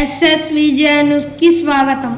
SS విజయ న్యూస్కి స్వాగతం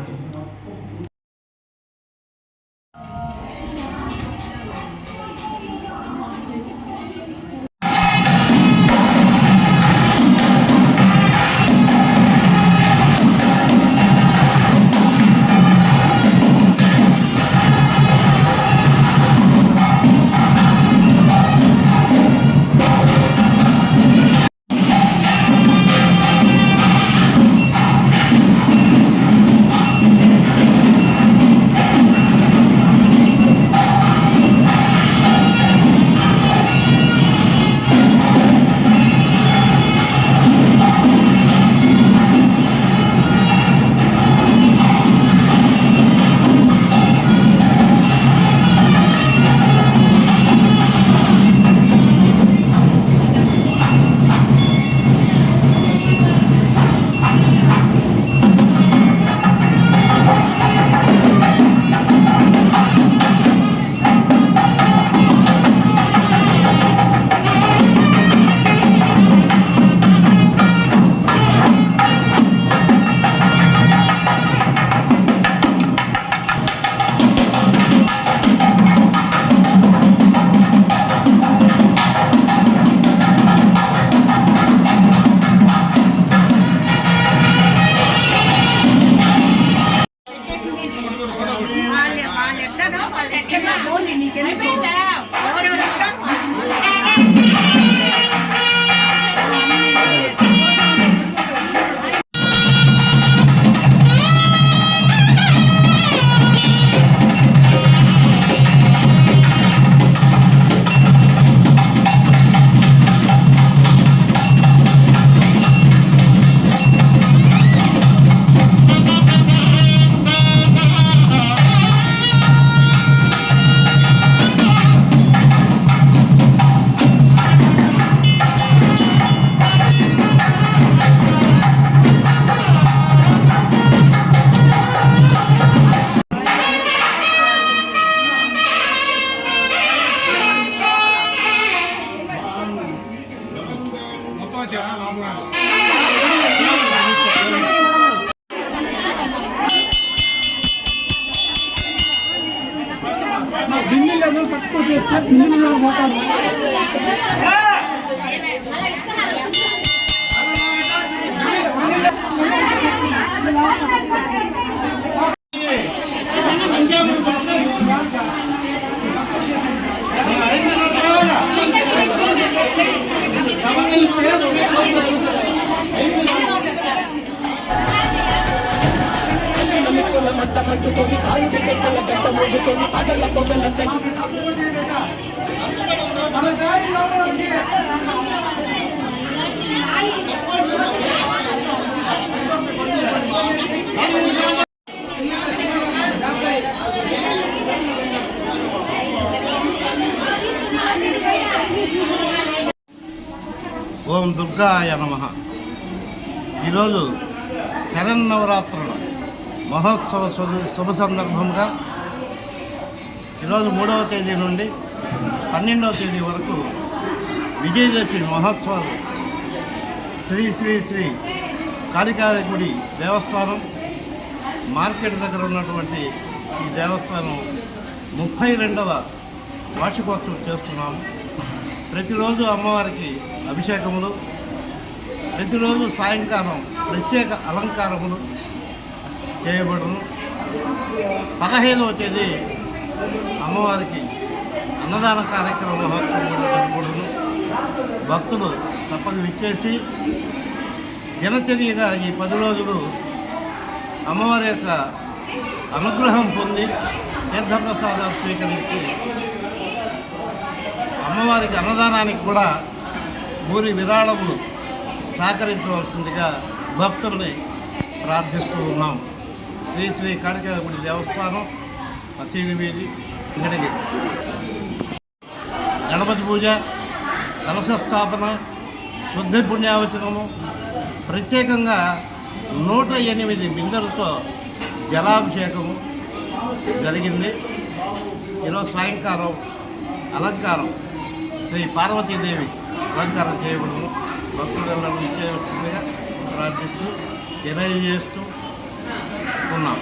哎。వచ్చారా లాభం బిల్లులను తక్కువ చేస్తే మంట మండుతోని కాలు చల్ల గంట మోగుతోని పగల పొగల సె ఓం దుర్గాయ నమ. ఈరోజు శరన్నవరాత్రులు. మహోత్సవ శుభ శుభ సందర్భంగా ఈరోజు మూడవ తేదీ నుండి పన్నెండవ తేదీ వరకు విజయదశమి మహోత్సవాలు. శ్రీ శ్రీ శ్రీ కాళికారి గుడి దేవస్థానం మార్కెట్ దగ్గర ఉన్నటువంటి ఈ దేవస్థానం ముప్పై రెండవ వార్షికోత్సవం చేస్తున్నాము. ప్రతిరోజు అమ్మవారికి అభిషేకములు ప్రతిరోజు సాయంకాలం ప్రత్యేక అలంకారములు చేయబడును పదహైదవ తేదీ అమ్మవారికి అన్నదాన కార్యక్రమ మహోత్సవం కూడా జరపబడును భక్తులు తప్పక విచ్చేసి దినచర్యగా ఈ పది రోజులు అమ్మవారి యొక్క అనుగ్రహం పొంది తీర్థప్రసాదాలు స్వీకరించి అమ్మవారికి అన్నదానానికి కూడా ఊరి విరాళములు సహకరించవలసిందిగా భక్తుల్ని ప్రార్థిస్తూ ఉన్నాం. శ్రీ శ్రీ కాళికాగుడి దేవస్థానం మసీదు వీధి ఇంగడిగి గణపతి పూజ కలశ స్థాపన శుద్ధి పుణ్యావచనము ప్రత్యేకంగా నూట ఎనిమిది బిందెలతో జలాభిషేకము జరిగింది. ఈరోజు సాయంకాలం అలంకారం శ్రీ పార్వతీదేవి అలంకారం చేయబడము భక్తులందరూ చేయవలసిందిగా ప్రార్థిస్తూ తెలియజేస్తూ ఉన్నాం